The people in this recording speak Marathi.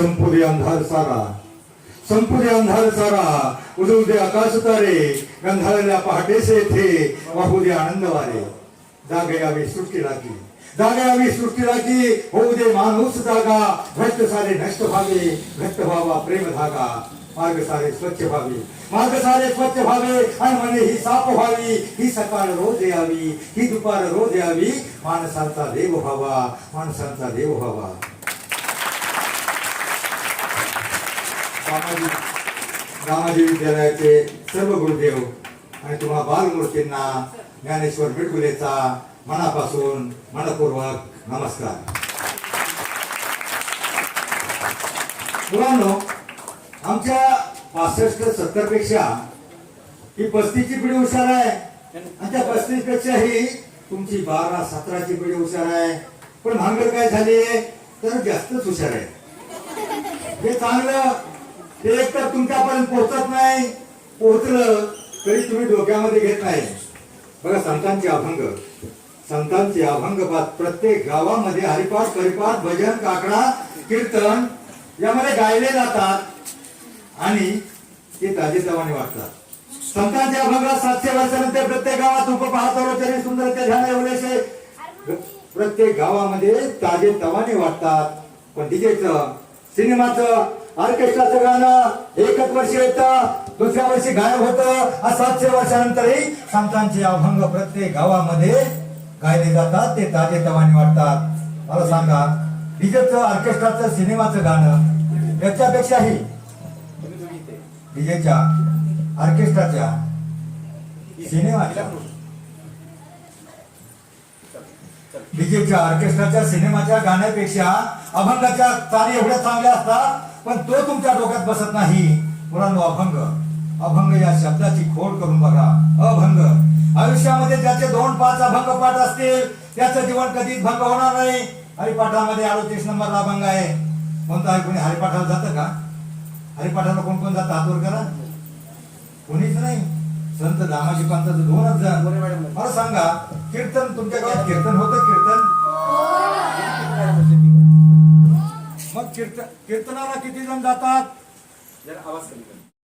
संपू दे अंधार सारा. संपू दे अंधार सारा. उजवू दे आकाश तारे गंधारल्या पहाटेसे येथे वाहू दे आनंद वारे जागे यावी सृष्टी राखी जागा यावी सृष्टी राखी होऊ दे माणूस जागा. भ्रष्ट सारे नष्ट व्हावे. घट्ट व्हावा प्रेम धागा. मार्ग सारे स्वच्छ व्हावे. मार्ग सारे स्वच्छ व्हावे. आणि म्हणे ही साप व्हावी. ही सकाळ रोज यावी. ही दुपार रोज यावी. माणसांचा देव व्हावा. माणसांचा देव व्हावा. सामाजिक रामाजी विद्यालयाचे सर्व गुरुदेव आणि तुम्हा बालमूर्तींना ज्ञानेश्वर बिडगुलेचा मनापासून मनपूर्वक नमस्कार. मुलांनो आमच्या पासष्ट सत्तरपेक्षा ही पस्तीसची पिढी हुशार आहे. आणि त्या पस्तीसपेक्षा ही तुमची बारा सतराची पिढी हुशार आहे. पण भांगड काय झाली? तर जास्तच हुशार आहे. हे चांगलं ते एक तर तुमच्यापर्यंत पोहोचत नाही पोहोचलं तरी तुम्ही डोक्यामध्ये घेत नाही. बघा संतांचे अभंग. संतांचे अभंग प्रत्येक गावामध्ये हरिपाठ परिपाठ भजन काकडा कीर्तन यामध्ये गायले जातात आणि ते ताजेतवाने वाटतात. संतांच्या अभंगात सातशे वर्षानंतर प्रत्येक गावात उप तरी सुंदर ते ध्यान एवढेसे प्रत्येक गावामध्ये ताजे तवाने वाटतात. पण डीजेचं सिनेमाचं ऑर्केस्ट्रा गाणं एकच वर्ष येतं दुसऱ्या वर्षी गायब होतं. सातशे वर्षानंतरही संतांचे अभंग प्रत्येक गावामध्ये गायले जातात. ते ताजे तवाने वाटतात. मला सांगा डीजेचं ऑर्केस्ट्राचं सिनेमाचं गाणं याच्यापेक्षाही डीजेच्या ऑर्केस्ट्राच्या सिनेमाच्या डीजेच्या ऑर्केस्ट्राच्या सिनेमाच्या गाण्यापेक्षा अभंगाच्या तारी एवढ्या चांगल्या असतात पण तो तुमच्या डोक्यात बसत नाही. मुलांनो अभंग. अभंग या शब्दाची खोड करून बघा. अभंग. आयुष्यामध्ये ज्याचे दोन पाच अभंग पाठ असतील त्याचं जीवन कधीच भंग होणार नाही. हरिपाठामध्ये अडोतीस नंबरला अभंग आहे. कोणता आहे कोणी हरिपाठाला जातं का? हरिपाठाला कोण कोण जातं? हातवर करा. कोणीच नाही. संत दामाजी पंताचं दोनच जण मला सांगा कीर्तन तुमच्या गावात कीर्तन होतं? कीर्तन? कीर्तनाला किती जण जातात? आवाज कमी